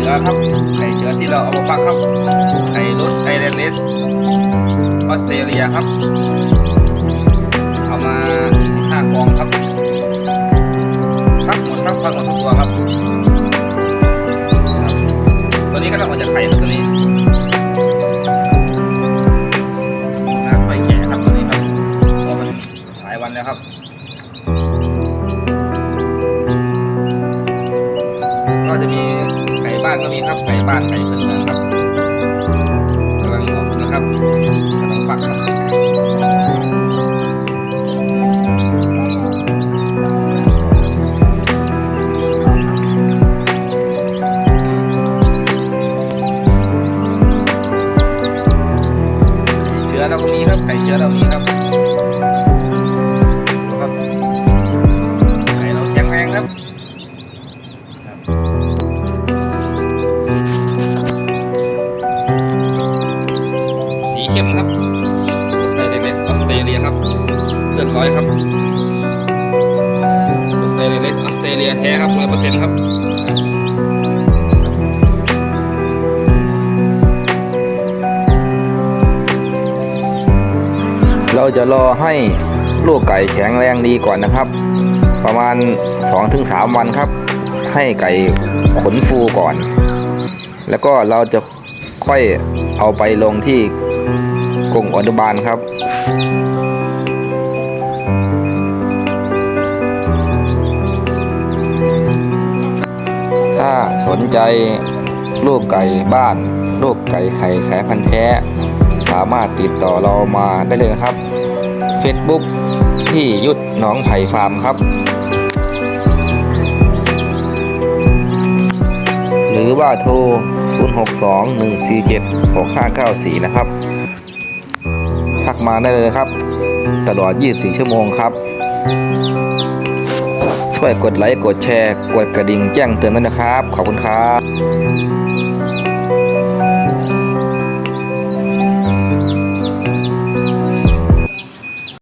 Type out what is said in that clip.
ือครับ ไข่เชื้อที่เราเอามาฟักครับ ไข่รสไอแลนเลสออสเตรเลียครับ เอามา15ฟองครับฟักหมดครับฟักหมดทุกตัวครับ ตัวนี้ก็ต้องมาจากไข่ตัวนี้น้ำไฟแก่ครับตัวนี้ครับทำไมวันแล้วครับอาจะมีานก็มีครับไก่บ้านไก่พื้นเมืองครับกำลังออกนะครับกำลังฟักครับเชื้อเราก็มีครับไข่เชื้อเรามีครับ เข้มครับออสเตรเลียออสเตรเลียครับเกินร้อยครับออสเตรเลียออสเตรเลียแท้ครับร้อยเปอร์เซ็นต์ครับเราจะรอให้ลูกไก่แข็งแรงดีก่อนนะครับ ประมาณ 2-3 วันครับ ให้ไก่ขนฟูก่อน แล้วก็เราจะค่อยเอาไปลงที่ กงอนุบาลครับถ้าสนใจลูกไก่บ้าน ลูกไก่ไข่สายพันธุ์แท้ สามารถติดต่อเรามาได้เลยครับ Facebook ที่ยุทธน้องไผ่ฟาร์มครับ หรือว่าโทร 0621476594 นะครับ ทักมาได้เลยครับ ตลอด 24 ชั่วโมงครับ ช่วยกดไลค์ กดแชร์ กดกระดิ่งแจ้งเตือนด้วยนะครับ ขอบคุณครับ